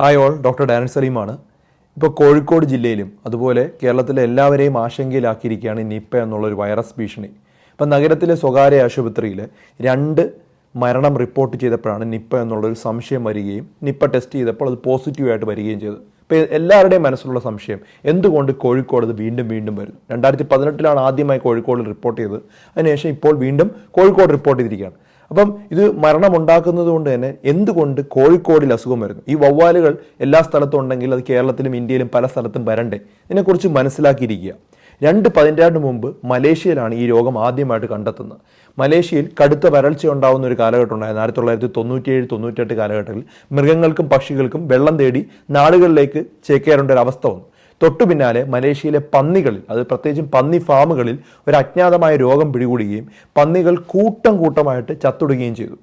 Hi all doctor Danan സലീമാണ് ഇപ്പോൾ കോഴിക്കോട് ജില്ലയിലും അതുപോലെ കേരളത്തിലെ എല്ലാവരെയും ആശങ്കയിലാക്കിയിരിക്കുകയാണ് നിപ്പ എന്നുള്ളൊരു വൈറസ് ഭീഷണി. ഇപ്പം നഗരത്തിലെ സ്വകാര്യ ആശുപത്രിയിൽ രണ്ട് മരണം റിപ്പോർട്ട് ചെയ്തപ്പോഴാണ് നിപ്പ എന്നുള്ളൊരു സംശയം വരികയും നിപ്പ ടെസ്റ്റ് ചെയ്തപ്പോൾ അത് പോസിറ്റീവായിട്ട് വരികയും ചെയ്തു ഇപ്പോൾ എല്ലാവരുടെയും മനസ്സിലുള്ള സംശയം എന്തുകൊണ്ട് കോഴിക്കോട് ഇത് വീണ്ടും വീണ്ടും വരുന്നു രണ്ടായിരത്തി പതിനെട്ടിലാണ് ആദ്യമായി കോഴിക്കോട് റിപ്പോർട്ട് ചെയ്തത്. അതിനുശേഷം ഇപ്പോൾ വീണ്ടും കോഴിക്കോട് റിപ്പോർട്ട് ചെയ്തിരിക്കുകയാണ്. അപ്പം ഇത് മരണമുണ്ടാക്കുന്നത് കൊണ്ട് തന്നെ എന്തുകൊണ്ട് കോഴിക്കോടിൽ അസുഖം വരുന്നു? ഈ വവ്വാലുകൾ എല്ലാ സ്ഥലത്തും ഉണ്ടെങ്കിൽ അത് കേരളത്തിലും ഇന്ത്യയിലും പല സ്ഥലത്തും വരണ്ടേ? ഇതിനെക്കുറിച്ച് മനസ്സിലാക്കിയിരിക്കുക. രണ്ട് പതിറ്റാണ്ട് മുമ്പ് മലേഷ്യയിലാണ് ഈ രോഗം ആദ്യമായിട്ട് കണ്ടെത്തുന്നത്. മലേഷ്യയിൽ കടുത്ത വരൾച്ച ഉണ്ടാകുന്ന ഒരു കാലഘട്ടം ഉണ്ടായിരുന്നു. ആയിരത്തി തൊള്ളായിരത്തി തൊണ്ണൂറ്റിയേഴ് തൊണ്ണൂറ്റെട്ട് കാലഘട്ടത്തിൽ മൃഗങ്ങൾക്കും പക്ഷികൾക്കും വെള്ളം തേടി നാടുകളിലേക്ക് ചേക്കേറേണ്ട ഒരു അവസ്ഥ വന്നു. തൊട്ടു പിന്നാലെ മലേഷ്യയിലെ പന്നികളിൽ അത് പ്രത്യേകിച്ചും പന്നി ഫാമുകളിൽ ഒരു അജ്ഞാതമായ രോഗം പിടികൂടുകയും പന്നികൾ കൂട്ടം കൂട്ടമായിട്ട് ചത്തൊടുകയും ചെയ്തു.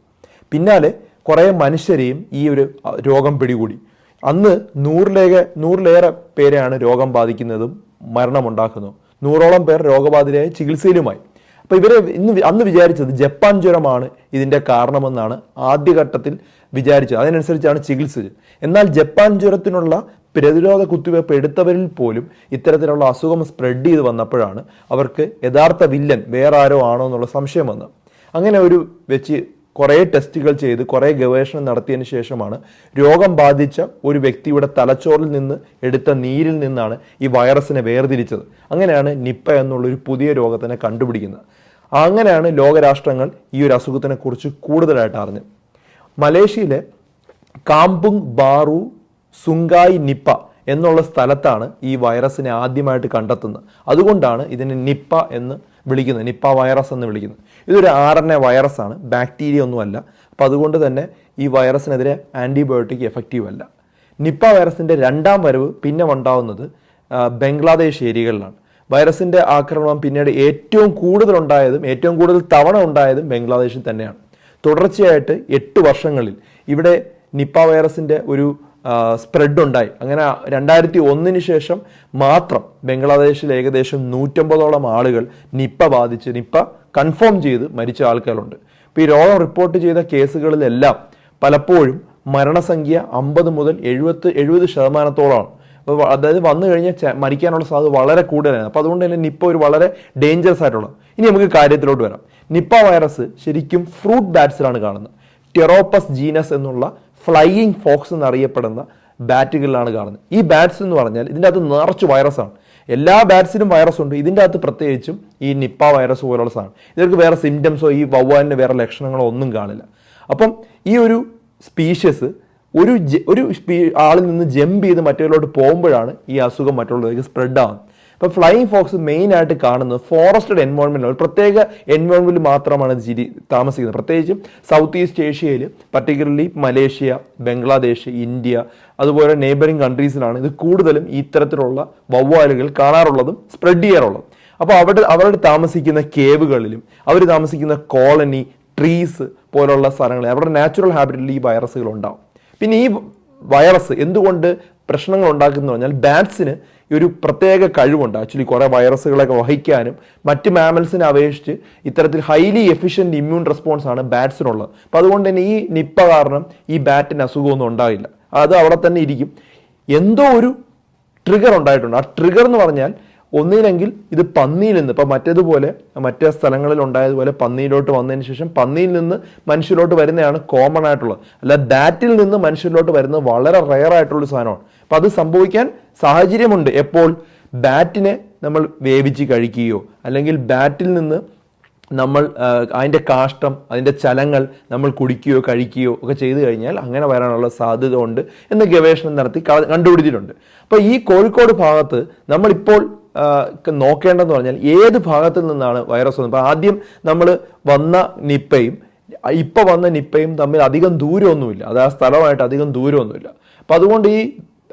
പിന്നാലെ കുറേ മനുഷ്യരെയും ഈ ഒരു രോഗം പിടികൂടി. അന്ന് നൂറിലേറെ നൂറിലേറെ പേരെയാണ് രോഗം ബാധിക്കുന്നതും മരണമുണ്ടാക്കുന്നു നൂറോളം പേർ രോഗബാധിതരായ ചികിത്സയിലുമായി. അപ്പോൾ ഇവരെ ഇന്ന് അന്ന് വിചാരിച്ചത് ജപ്പാൻ ജ്വരമാണ് ഇതിന്റെ കാരണമെന്നാണ് ആദ്യഘട്ടത്തിൽ വിചാരിച്ചത്. അതിനനുസരിച്ചാണ് ചികിത്സിച്ചത് എന്നാൽ ജപ്പാൻ ജ്വരത്തിനുള്ള പ്രതിരോധ കുത്തിവയ്പ്പ് എടുത്തവരിൽ പോലും ഇത്തരത്തിലുള്ള അസുഖം സ്പ്രെഡ് ചെയ്ത് വന്നപ്പോഴാണ് അവർക്ക് യഥാർത്ഥ വില്ലൻ വേറെ ആരോ ആണോ എന്നുള്ള സംശയം വന്നത്. അങ്ങനെ ഒരു വെച്ച് കുറേ ടെസ്റ്റുകൾ ചെയ്ത് കുറേ ഗവേഷണം നടത്തിയതിന് ശേഷമാണ് രോഗം ബാധിച്ച ഒരു വ്യക്തിയുടെ തലച്ചോറിൽ നിന്ന് എടുത്ത നീരിൽ നിന്നാണ് ഈ വൈറസിനെ വേർതിരിച്ചത്. അങ്ങനെയാണ് നിപ്പ എന്നുള്ളൊരു പുതിയ രോഗത്തിനെ കണ്ടുപിടിക്കുന്നത്. അങ്ങനെയാണ് ലോകരാഷ്ട്രങ്ങൾ ഈ ഒരു അസുഖത്തിനെ കുറിച്ച് കൂടുതലായിട്ട് അറിഞ്ഞത്. മലേഷ്യയിലെ കാമ്പുങ് ബാറു സുങ്കായ് നിപ്പ എന്നുള്ള സ്ഥലത്താണ് ഈ വൈറസിനെ ആദ്യമായിട്ട് കണ്ടെത്തുന്നത്. അതുകൊണ്ടാണ് ഇതിനെ നിപ്പ എന്ന് വിളിക്കുന്നത്. നിപ്പ വൈറസ് എന്ന് വിളിക്കുന്നത്. ഇതൊരു ആർ എൻ എ വൈറസാണ്. ബാക്ടീരിയ ഒന്നുമല്ല. അപ്പം അതുകൊണ്ട് തന്നെ ഈ വൈറസിനെതിരെ ആന്റിബയോട്ടിക് എഫക്റ്റീവ് അല്ല. നിപ്പ വൈറസിന്റെ രണ്ടാം വരവ് പിന്നെ ഉണ്ടാവുന്നത് ബംഗ്ലാദേശ് ഏരിയകളിലാണ്. വൈറസിന്റെ ആക്രമണം പിന്നീട് ഏറ്റവും കൂടുതൽ ഉണ്ടായതും ഏറ്റവും കൂടുതൽ തവണ ഉണ്ടായതും ബംഗ്ലാദേശിൽ തന്നെയാണ്. തുടർച്ചയായിട്ട് എട്ട് വർഷങ്ങളിൽ ഇവിടെ നിപ്പ വൈറസിന്റെ ഒരു സ്പ്രെഡ് ഉണ്ടായി. അങ്ങനെ രണ്ടായിരത്തി ഒന്നിന് ശേഷം മാത്രം ബംഗ്ലാദേശിൽ ഏകദേശം നൂറ്റമ്പതോളം ആളുകൾ നിപ്പ ബാധിച്ച് നിപ്പ കൺഫേം ചെയ്ത് മരിച്ച ആൾക്കാരുണ്ട്. ഇപ്പോൾ ഈ രോഗം റിപ്പോർട്ട് ചെയ്ത കേസുകളിലെല്ലാം പലപ്പോഴും മരണസംഖ്യ അമ്പത് മുതൽ എഴുപത്ത് എഴുപത് ശതമാനത്തോളമാണ്. അപ്പോൾ അതായത് വന്നു കഴിഞ്ഞാൽ മരിക്കാനുള്ള സാധ്യത വളരെ കൂടുതലാണ്. അപ്പോൾ അതുകൊണ്ട് തന്നെ നിപ്പ ഒരു വളരെ ഡേഞ്ചറസ് ആയിട്ടുള്ളത് ഇനി നമുക്ക് കാര്യത്തിലോട്ട് വരാം. നിപ്പ വൈറസ് ശരിക്കും ഫ്രൂട്ട് ബാറ്റ്സിലാണ് കാണുന്നത്. ടെറോപ്പസ് ജീനസ് എന്നുള്ള ഫ്ലൈയിങ് ഫോക്സ് എന്നറിയപ്പെടുന്ന ബാറ്റുകളിലാണ് കാണുന്നത്. ഈ ബാറ്റ്സ് എന്ന് പറഞ്ഞാൽ ഇതിന്റെ അകത്ത് നിറച്ച് വൈറസാണ് എല്ലാ ബാറ്റ്സിനും വൈറസ് ഉണ്ട്. ഇതിന്റെ അകത്ത് പ്രത്യേകിച്ചും ഈ നിപ്പ വൈറസ് പോലുള്ള സാധനം. ഇവർക്ക് വേറെ സിംറ്റംസോ ഈ വവ്വാലിന്റെ വേറെ ലക്ഷണങ്ങളോ ഒന്നും കാണില്ല. അപ്പം ഈ ഒരു സ്പീഷ്യസ് ഒരു ഒരു ആളിൽ നിന്ന് ജമ്പ് ചെയ്ത് മറ്റുള്ളവരോട് പോകുമ്പോഴാണ് ഈ അസുഖം മറ്റുള്ളവർക്ക് സ്പ്രെഡ് ആവുന്നത്. ഇപ്പൊ ഫ്ലൈയിങ് ഫോക്സ് മെയിൻ ആയിട്ട് കാണുന്നത് ഫോറസ്റ്റഡ് എൻവയോൺമെന്റ് ഒരു പ്രത്യേക എൻവയോൺമെന്റിൽ മാത്രമാണ് ജിരി താമസിക്കുന്നത്. പ്രത്യേകിച്ചും സൗത്ത് ഈസ്റ്റ് ഏഷ്യയിൽ പർട്ടിക്കുലർലി മലേഷ്യ ബംഗ്ലാദേശ് ഇന്ത്യ അതുപോലെ നെയ്ബറിംഗ് കൺട്രീസിലാണ് ഇത് കൂടുതലും ഇത്തരത്തിലുള്ള വവ്വാലുകൾ കാണാറുള്ളതും സ്പ്രെഡ് ചെയ്യാറുള്ളതും. അപ്പോൾ അവിടെ അവരുടെ താമസിക്കുന്ന കേവുകളിലും അവർ താമസിക്കുന്ന കോളനി ട്രീസ് പോലുള്ള സ്ഥലങ്ങളിൽ അവരുടെ നാച്ചുറൽ ഹാബിറ്റിൽ ഈ വൈറസുകൾ ഉണ്ടാവും. പിന്നെ ഈ വൈറസ് എന്തുകൊണ്ട് പ്രശ്നങ്ങൾ ഉണ്ടാക്കുന്നു പറഞ്ഞാൽ ബാറ്റ്സിന് ഈ ഒരു പ്രത്യേക കഴിവുണ്ട്. ആക്ച്വലി കുറേ വൈറസുകളൊക്കെ വഹിക്കാനും മറ്റ് മാമൽസിനെ അപേക്ഷിച്ച് ഇത്തരത്തിൽ ഹൈലി എഫിഷ്യന്റ് ഇമ്മ്യൂൺ റെസ്പോൺസ് ആണ് ബാറ്റ്സിനുള്ളത് അപ്പോൾ അതുകൊണ്ട് തന്നെ ഈ നിപ്പ കാരണം ഈ ബാറ്റിന് അസുഖമൊന്നും ഉണ്ടാകില്ല അത് അവിടെ തന്നെ ഇരിക്കും. എന്തോ ഒരു ട്രിഗർ ഉണ്ടായിട്ടുണ്ട്. ആ ട്രിഗർ എന്ന് പറഞ്ഞാൽ ഒന്നില്ലെങ്കിൽ ഇത് പന്നിയിൽ നിന്ന് ഇപ്പം മറ്റേതുപോലെ മറ്റേ സ്ഥലങ്ങളിൽ ഉണ്ടായതുപോലെ പന്നിയിലോട്ട് വന്നതിന് ശേഷം പന്നിയിൽ നിന്ന് മനുഷ്യരിലോട്ട് വരുന്നതാണ് കോമൺ ആയിട്ടുള്ളത്. അല്ല ഡാറ്റിൽ നിന്ന് മനുഷ്യരിലോട്ട് വരുന്നത് വളരെ റയർ ആയിട്ടുള്ള സാധനമാണ്. അപ്പം അത് സംഭവിക്കാൻ സാഹചര്യമുണ്ട്. എപ്പോൾ? ബാറ്റിനെ നമ്മൾ വേവിച്ച് കഴിക്കുകയോ അല്ലെങ്കിൽ ബാറ്റിൽ നിന്ന് നമ്മൾ അതിന്റെ കാഷ്ടം അതിന്റെ ചലങ്ങൾ നമ്മൾ കുടിക്കുകയോ കഴിക്കുകയോ ഒക്കെ ചെയ്തു കഴിഞ്ഞാൽ അങ്ങനെ വരാനുള്ള സാധ്യത ഉണ്ട് എന്ന് ഗവേഷണം നടത്തി കണ്ടുപിടിച്ചിട്ടുണ്ട്. അപ്പോൾ ഈ കോഴിക്കോട് ഭാഗത്ത് നമ്മളിപ്പോൾ നോക്കേണ്ടതെന്ന് പറഞ്ഞാൽ ഏത് ഭാഗത്തു നിന്നാണ് വൈറസ് വന്നത്? ആദ്യം നമ്മൾ വന്ന നിപ്പയും ഇപ്പോൾ വന്ന നിപ്പയും തമ്മിൽ അധികം ദൂരമൊന്നുമില്ല. അത് ആ സ്ഥലമായിട്ട് അധികം ദൂരമൊന്നുമില്ല. അപ്പം അതുകൊണ്ട് ഈ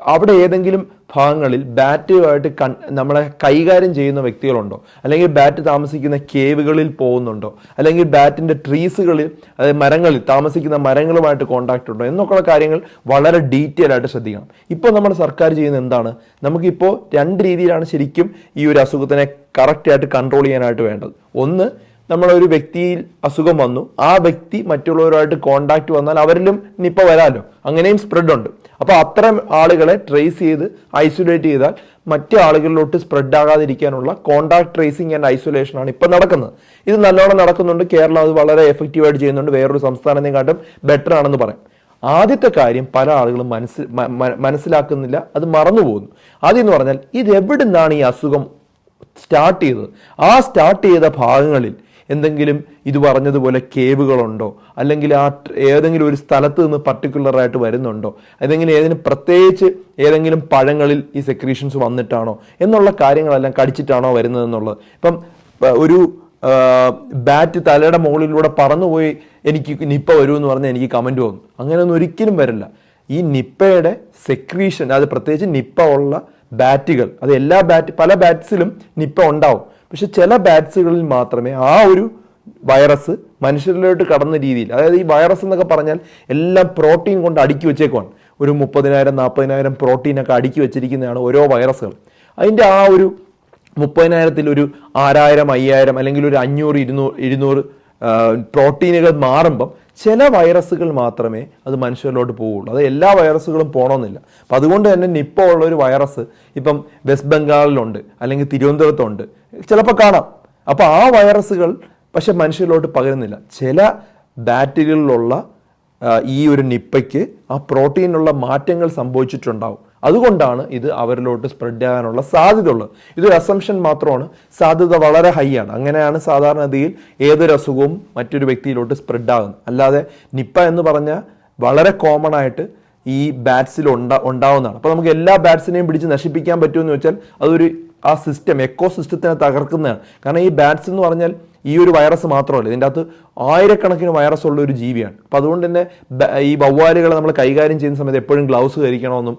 അവിടെ ഏതെങ്കിലും ഭാഗങ്ങളിൽ ബാറ്റുമായിട്ട് കൺ നമ്മളെ കൈകാര്യം ചെയ്യുന്ന വ്യക്തികളുണ്ടോ? അല്ലെങ്കിൽ ബാറ്റ് താമസിക്കുന്ന കേവുകളിൽ പോകുന്നുണ്ടോ? അല്ലെങ്കിൽ ബാറ്റിന്റെ ട്രീസുകളിൽ അതായത് മരങ്ങളിൽ താമസിക്കുന്ന മരങ്ങളുമായിട്ട് കോണ്ടാക്റ്റ് ഉണ്ടോ? എന്നൊക്കെയുള്ള കാര്യങ്ങൾ വളരെ ഡീറ്റെയിൽ ആയിട്ട് ശ്രദ്ധിക്കണം. ഇപ്പോൾ നമ്മുടെ സർക്കാർ ചെയ്യുന്ന എന്താണ്? നമുക്കിപ്പോൾ രണ്ട് രീതിയിലാണ് ശരിക്കും ഈ ഒരു അസുഖത്തിനെ കറക്റ്റായിട്ട് കൺട്രോൾ ചെയ്യാനായിട്ട് വേണ്ടത്. ഒന്ന് നമ്മളൊരു വ്യക്തിയിൽ അസുഖം വന്നു. ആ വ്യക്തി മറ്റുള്ളവരുമായിട്ട് കോണ്ടാക്ട് വന്നാൽ അവരിലും നിപ്പ വരാമല്ലോ. അങ്ങനെയും സ്പ്രെഡ് ഉണ്ട്. അപ്പോൾ അത്തരം ആളുകളെ ട്രേസ് ചെയ്ത് ഐസൊലേറ്റ് ചെയ്താൽ മറ്റു ആളുകളിലോട്ട് സ്പ്രെഡ് ആകാതിരിക്കാനുള്ള കോണ്ടാക്ട് ട്രേസിംഗ് ആൻഡ് ഐസൊലേഷൻ ആണ് ഇപ്പം നടക്കുന്നത്. ഇത് നല്ലോണം നടക്കുന്നുണ്ട്. കേരളം അത് വളരെ എഫക്റ്റീവായിട്ട് ചെയ്യുന്നുണ്ട്. വേറൊരു സംസ്ഥാനത്തെക്കാട്ടും ബെറ്റർ ആണെന്ന് പറയാം. ആദ്യത്തെ കാര്യം പല ആളുകളും മനസ്സിൽ മനസ്സിലാക്കുന്നില്ല. അത് മറന്നുപോകുന്നു ആദ്യം എന്ന് പറഞ്ഞാൽ ഇത് എവിടെ നിന്നാണ് ഈ അസുഖം സ്റ്റാർട്ട് ചെയ്തത്? ആ സ്റ്റാർട്ട് ചെയ്ത ഭാഗങ്ങളിൽ എന്തെങ്കിലും ഇത് പറഞ്ഞതുപോലെ കേവുകളുണ്ടോ? അല്ലെങ്കിൽ ആ ഏതെങ്കിലും ഒരു സ്ഥലത്ത് നിന്ന് പർട്ടിക്കുലറായിട്ട് വരുന്നുണ്ടോ? ഏതെങ്കിലും ഏതെങ്കിലും പ്രത്യേകിച്ച് ഏതെങ്കിലും പഴങ്ങളിൽ ഈ സെക്രീഷൻസ് വന്നിട്ടാണോ? എന്നുള്ള കാര്യങ്ങളെല്ലാം കടിച്ചിട്ടാണോ വരുന്നതെന്നുള്ളത്. ഇപ്പം ഒരു ബാറ്റ് തലയുടെ മുകളിലൂടെ പറന്നുപോയി എനിക്ക് നിപ്പ എന്ന് പറഞ്ഞാൽ എനിക്ക് കമന്റ് വന്നു. അങ്ങനെയൊന്നും ഒരിക്കലും വരില്ല. ഈ നിപ്പയുടെ സെക്രീഷൻ അത് പ്രത്യേകിച്ച് നിപ്പ ഉള്ള ബാറ്റുകൾ അത് എല്ലാ ബാറ്റ് പല ബാറ്റ്സിലും നിപ്പ ഉണ്ടാവും. പക്ഷെ ചില ബാറ്റ്സുകളിൽ മാത്രമേ ആ ഒരു വൈറസ് മനുഷ്യരിലോട്ട് കടന്ന രീതിയിൽ അതായത് ഈ വൈറസ് എന്നൊക്കെ പറഞ്ഞാൽ എല്ലാം പ്രോട്ടീൻ കൊണ്ട് അടുക്കി വെച്ചേക്കുവാണ്. ഒരു മുപ്പതിനായിരം നാൽപ്പതിനായിരം പ്രോട്ടീനൊക്കെ അടുക്കി വെച്ചിരിക്കുന്നതാണ് ഓരോ വൈറസുകൾ. അതിന്റെ ആ ഒരു മുപ്പതിനായിരത്തിൽ ഒരു ആറായിരം അയ്യായിരം അല്ലെങ്കിൽ ഒരു അഞ്ഞൂറ് ഇരുന്നൂറ് ഇരുന്നൂറ് പ്രോട്ടീനുകൾ മാറുമ്പം ചില വൈറസുകൾ മാത്രമേ അത് മനുഷ്യരിലോട്ട് പോവുള്ളൂ. അത് എല്ലാ വൈറസുകളും പോകണമെന്നില്ല അപ്പം അതുകൊണ്ട് തന്നെ നിപ്പ ഉള്ള ഒരു വൈറസ് ഇപ്പം വെസ്റ്റ് ബംഗാളിലുണ്ട് അല്ലെങ്കിൽ തിരുവനന്തപുരത്തുണ്ട്. ചിലപ്പോൾ കാണാം. അപ്പോൾ ആ വൈറസുകൾ പക്ഷെ മനുഷ്യരിലോട്ട് പകരുന്നില്ല. ചില ബാറ്റുകളിലുള്ള ഈ ഒരു നിപ്പയ്ക്ക് ആ പ്രോട്ടീനുള്ള മാറ്റങ്ങൾ സംഭവിച്ചിട്ടുണ്ടാവും. അതുകൊണ്ടാണ് ഇത് അവരിലോട്ട് സ്പ്രെഡ് ആകാനുള്ള സാധ്യത ഉള്ളത് ഇതൊരു അസംഷൻ മാത്രമാണ്. സാധ്യത വളരെ ഹൈ ആണ്. അങ്ങനെയാണ് സാധാരണഗതിയിൽ ഏതൊരു അസുഖവും മറ്റൊരു വ്യക്തിയിലോട്ട് സ്പ്രെഡ് ആകുന്നത്. അല്ലാതെ നിപ്പ എന്ന് പറഞ്ഞാൽ വളരെ കോമൺ ആയിട്ട് ഈ ബാറ്റ്സിൽ ഉണ്ടാ ഉണ്ടാവുന്നതാണ്. അപ്പോൾ നമുക്ക് എല്ലാ ബാറ്റ്സിനെയും പിടിച്ച് നശിപ്പിക്കാൻ പറ്റുമെന്ന് വെച്ചാൽ അതൊരു ആ സിസ്റ്റം എക്കോ സിസ്റ്റത്തിനെ തകർക്കുന്നതാണ്. കാരണം ഈ ബാറ്റ്സ് എന്ന് പറഞ്ഞാൽ ഈ ഒരു വൈറസ് മാത്രമല്ല ഇതിന്റെ അകത്ത് ആയിരക്കണക്കിന് വൈറസ് ഉള്ള ഒരു ജീവിയാണ്. അപ്പോൾ അതുകൊണ്ട് തന്നെ ഈ വവ്വാലുകളെ നമ്മൾ കൈകാര്യം ചെയ്യുന്ന സമയത്ത് എപ്പോഴും ഗ്ലൗസ് ധരിക്കണമെന്നും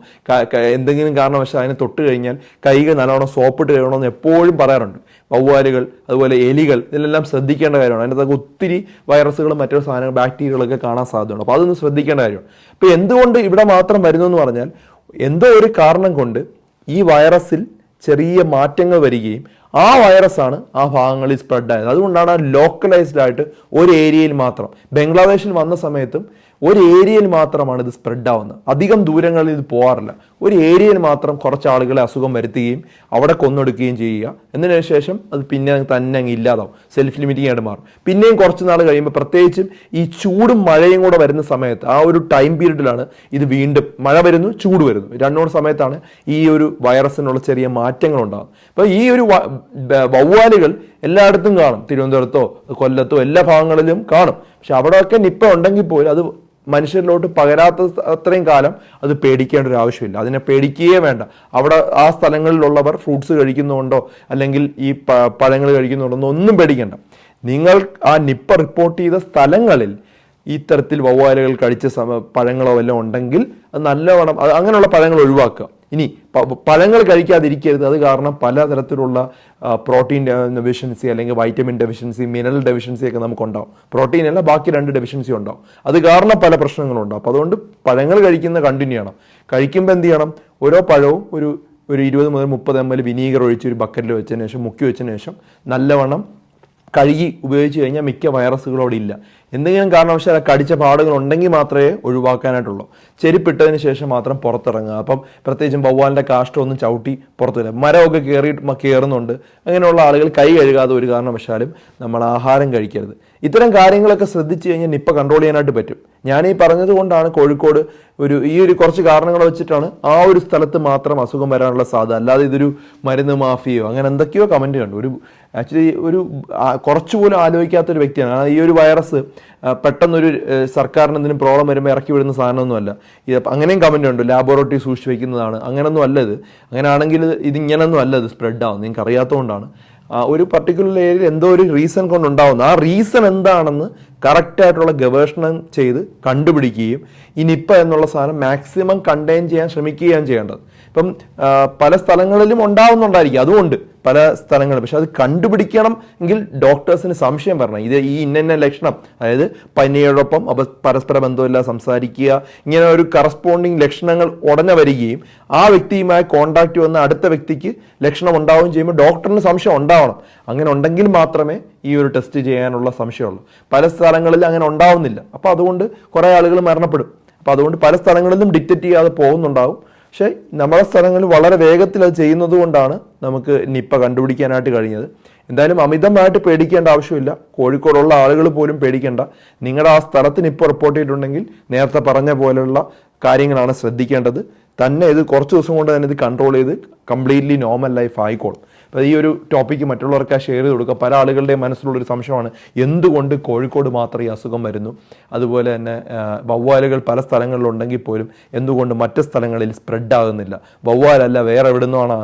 എന്തെങ്കിലും കാരണവശാൽ അതിനെ തൊട്ട് കഴിഞ്ഞാൽ കൈകൾ നല്ലോണം സോപ്പിട്ട് കഴുകണമെന്ന് എപ്പോഴും പറയാറുണ്ട്. വവ്വാലുകൾ അതുപോലെ എലികൾ ഇതിലെല്ലാം ശ്രദ്ധിക്കേണ്ട കാര്യമാണ്. അകത്ത് ഒത്തിരി വൈറസുകളും മറ്റു സാധനങ്ങൾ ബാക്ടീരിയകളൊക്കെ കാണാൻ സാധ്യതയുണ്ട്. അപ്പോൾ അതൊന്നും ശ്രദ്ധിക്കേണ്ട കാര്യമാണ്. അപ്പോൾ എന്തുകൊണ്ട് ഇവിടെ മാത്രം വരുന്നു എന്ന് പറഞ്ഞാൽ എന്തോ ഒരു കാരണം കൊണ്ട് ഈ വൈറസിൽ ചെറിയ മാറ്റങ്ങൾ വരികയും ആ വൈറസാണ് ആ ഭാഗങ്ങളിൽ സ്പ്രെഡ് ആയത്. അതുകൊണ്ടാണ് ലോക്കലൈസ്ഡ് ആയിട്ട് ഒരു ഏരിയയിൽ മാത്രം. ബംഗ്ലാദേശിൽ വന്ന സമയത്തും ഒരു ഏരിയയിൽ മാത്രമാണ് ഇത് സ്പ്രെഡ് ആവുന്നത് അധികം ദൂരങ്ങളിൽ ഇത് പോകാറില്ല ഒരു ഏരിയയിൽ മാത്രം കുറച്ച് ആളുകളെ അസുഖം വരുത്തുകയും അവിടെ കൊന്നൊടുക്കുകയും ചെയ്യുക. എന്നതിന് ശേഷം അത് പിന്നെ തന്നെ അങ്ങ് ഇല്ലാതാവും. സെൽഫ് ലിമിറ്റിംഗ് ആയിട്ട് മാറും. പിന്നെയും കുറച്ച് നാൾ കഴിയുമ്പോൾ പ്രത്യേകിച്ചും ഈ ചൂടും മഴയും കൂടെ വരുന്ന സമയത്ത് ആ ഒരു ടൈം പീരീഡിലാണ് ഇത് വീണ്ടും മഴ വരുന്നു ചൂട് വരുന്നു. രണ്ടു സമയത്താണ് ഈ ഒരു വൈറസിനുള്ള ചെറിയ മാറ്റങ്ങൾ ഉണ്ടാകുന്നത് അപ്പോൾ ഈ ഒരു വവ്വാലുകൾ എല്ലായിടത്തും കാണും. തിരുവനന്തപുരത്തോ കൊല്ലത്തോ എല്ലാ ഭാഗങ്ങളിലും കാണും. പക്ഷെ അവിടെയൊക്കെ നിപ്പ ഉണ്ടെങ്കിൽ പോലും അത് മനുഷ്യരിലോട്ട് പകരാത്ത അത്രയും കാലം അത് പേടിക്കേണ്ട ഒരു ആവശ്യമില്ല. അതിനെ പേടിക്കുകയേ വേണ്ട. അവിടെ ആ സ്ഥലങ്ങളിലുള്ളവർ ഫ്രൂട്ട്സ് കഴിക്കുന്നുണ്ടോ? അല്ലെങ്കിൽ ഈ പഴങ്ങൾ കഴിക്കുന്നുണ്ടോ? ഒന്നും പേടിക്കേണ്ട. നിങ്ങൾ ആ നിപ്പ റിപ്പോർട്ട് ചെയ്ത സ്ഥലങ്ങളിൽ ഇത്തരത്തിൽ വവ്വാലുകൾ കഴിച്ച സമ പഴങ്ങളോ വല്ലതും ഉണ്ടെങ്കിൽ അത് നല്ലവണ്ണം അങ്ങനെയുള്ള പഴങ്ങൾ ഒഴിവാക്കുക. ഇനി പഴങ്ങൾ കഴിക്കാതിരിക്കരുത്. അത് കാരണം പല തരത്തിലുള്ള പ്രോട്ടീൻ ഡെഫിഷ്യൻസി അല്ലെങ്കിൽ വൈറ്റമിൻ ഡെഫിഷ്യൻസി മിനറൽ ഡെഫിഷ്യൻസി ഒക്കെ നമുക്ക് ഉണ്ടാവും പ്രോട്ടീൻ അല്ല ബാക്കി രണ്ട് ഡെഫിഷ്യൻസി ഉണ്ടാവും. അത് കാരണം പല പ്രശ്നങ്ങളും ഉണ്ടാവും. അപ്പോൾ അതുകൊണ്ട് പഴങ്ങൾ കഴിക്കുന്ന കണ്ടിന്യൂ ചെയ്യണം. കഴിക്കുമ്പോൾ എന്ത് ചെയ്യണം? ഓരോ പഴവും ഒരു ഒരു ഇരുപത് മുതൽ മുപ്പത് എം എൽ വിനീഗർ ഒഴിച്ച് ഒരു ബക്കറ്റിൽ വെച്ചതിന് ശേഷം മുക്കി വെച്ചതിന് ശേഷം നല്ലവണ്ണം കഴുകി ഉപയോഗിച്ച് കഴിഞ്ഞാൽ മിക്ക വൈറസുകളോടില്ല എന്തെങ്കിലും കാരണവശാൽ കടിച്ച പാടുകൾ ഉണ്ടെങ്കിൽ മാത്രമേ ഒഴിവാക്കാനായിട്ടുള്ളൂ. ചെരുപ്പിട്ടതിന് ശേഷം മാത്രം പുറത്തിറങ്ങുക. അപ്പം പ്രത്യേകിച്ചും വവ്വാലിന്റെ കാഷ്ടമൊന്നും ചവിട്ടി പുറത്തില്ല. മരമൊക്കെ കയറി കയറുന്നുണ്ട് അങ്ങനെയുള്ള ആളുകൾ കൈ കഴുകാതെ ഒരു കാരണവശാലും നമ്മൾ ആഹാരം കഴിക്കരുത്. ഇത്തരം കാര്യങ്ങളൊക്കെ ശ്രദ്ധിച്ചു കഴിഞ്ഞാൽ നിപ്പ കൺട്രോൾ ചെയ്യാനായിട്ട് പറ്റും. ഞാൻ ഈ പറഞ്ഞത് കൊണ്ടാണ് കോഴിക്കോട് ഒരു ഈ ഒരു കുറച്ച് കാരണങ്ങൾ വെച്ചിട്ടാണ് ആ ഒരു സ്ഥലത്ത് മാത്രം അസുഖം വരാനുള്ള സാധ്യത. അല്ലാതെ ഇതൊരു മരുന്ന് മാഫിയോ അങ്ങനെ എന്തൊക്കെയോ കമന്റ് കണ്ടു. ഒരു ആക്ച്വലി ഒരു കുറച്ചുപോലും ആലോചിക്കാത്ത ഒരു വ്യക്തിയാണ് ഈ ഒരു വൈറസ് പെട്ടെന്നൊരു സർക്കാരിന് എന്തെങ്കിലും പ്രോബ്ലം വരുമ്പോൾ ഇറക്കി വിടുന്ന സാധനമൊന്നുമല്ല. ഇത് അങ്ങനെയും കമന്റ് ഉണ്ട്. ലാബോറട്ടറി സൂക്ഷിച്ച് വയ്ക്കുന്നതാണ് അങ്ങനെയൊന്നും അല്ല ഇത് അങ്ങനെയാണെങ്കിൽ ഇത് ഇങ്ങനെയൊന്നും അല്ല ഇത് സ്പ്രെഡ് ആവും. നിങ്ങൾക്ക് അറിയാത്തതുകൊണ്ടാണ് ഒരു പർട്ടിക്കുലർ ഏരിയയിൽ എന്തോ ഒരു റീസൺ കൊണ്ടുണ്ടാവുന്നു. ആ റീസൺ എന്താണെന്ന് കറക്റ്റായിട്ടുള്ള ഗവേഷണം ചെയ്ത് കണ്ടുപിടിക്കുകയും ഈ നിപ്പ എന്നുള്ള സാധനം മാക്സിമം കണ്ടെയ്ൻ ചെയ്യാൻ ശ്രമിക്കുകയാണ് ചെയ്യേണ്ടത്. ഇപ്പം പല സ്ഥലങ്ങളിലും ഉണ്ടാവുന്നുണ്ടായിരിക്കും. അതുകൊണ്ട് പല സ്ഥലങ്ങളും പക്ഷെ അത് കണ്ടുപിടിക്കണം എങ്കിൽ ഡോക്ടേഴ്സിന് സംശയം വരണം. ഇത് ഈ ഇന്ന ലക്ഷണം. അതായത് പനിയോടൊപ്പം അപ പരസ്പര ബന്ധമില്ല സംസാരിക്കുക ഇങ്ങനെ ഒരു കറസ്പോണ്ടിങ് ലക്ഷണങ്ങൾ ഉടനെ വരികയും ആ വ്യക്തിയുമായി കോണ്ടാക്ട് വന്ന അടുത്ത വ്യക്തിക്ക് ലക്ഷണം ഉണ്ടാവുകയും ചെയ്യുമ്പോൾ ഡോക്ടറിന് സംശയം ഉണ്ടാവണം. അങ്ങനെ ഉണ്ടെങ്കിൽ മാത്രമേ ഈ ഒരു ടെസ്റ്റ് ചെയ്യാനുള്ള സംശയമുള്ളൂ. പല സ്ഥലങ്ങളിൽ അങ്ങനെ ഉണ്ടാവുന്നില്ല. അപ്പോൾ അതുകൊണ്ട് കുറേ ആളുകൾ മരണപ്പെടും. അപ്പോൾ അതുകൊണ്ട് പല സ്ഥലങ്ങളിലും ഡിറ്റക്റ്റ് ചെയ്യാതെ പോകുന്നുണ്ടാവും. പക്ഷേ നമ്മുടെ സ്ഥലങ്ങളിൽ വളരെ വേഗത്തിൽ അത് ചെയ്യുന്നത് കൊണ്ടാണ് നമുക്ക് നിപ്പ കണ്ടുപിടിക്കാനായിട്ട് കഴിഞ്ഞത്. എന്തായാലും അമിതമായിട്ട് പേടിക്കേണ്ട ആവശ്യമില്ല. കോഴിക്കോടുള്ള ആളുകൾ പോലും പേടിക്കേണ്ട. നിങ്ങളുടെ ആ സ്ഥലത്തിന് ഇപ്പോൾ റിപ്പോർട്ട് ചെയ്തിട്ടുണ്ടെങ്കിൽ നേരത്തെ പറഞ്ഞ പോലെയുള്ള കാര്യങ്ങളാണ് ശ്രദ്ധിക്കേണ്ടത്. തന്നെ ഇത് കുറച്ച് ദിവസം കൊണ്ട് തന്നെ ഇത് കൺട്രോൾ ചെയ്ത് കംപ്ലീറ്റ്ലി നോർമൽ ലൈഫ് ആയിക്കോളും. ഈ ഒരു ടോപ്പിക്ക് മറ്റുള്ളവർക്ക് ഷെയർ ചെയ്ത് കൊടുക്കുക. പല ആളുകളുടെയും മനസ്സിലുള്ളൊരു സംശയമാണ് എന്തുകൊണ്ട് കോഴിക്കോട് മാത്രം ഈ അസുഖം വരുന്നു? അതുപോലെ തന്നെ വവ്വാലുകൾ പല സ്ഥലങ്ങളിലുണ്ടെങ്കിൽ പോലും എന്തുകൊണ്ട് മറ്റ് സ്ഥലങ്ങളിൽ സ്പ്രെഡ് ആകുന്നില്ല? വവ്വാലല്ല വേറെ എവിടെ നിന്നാണ്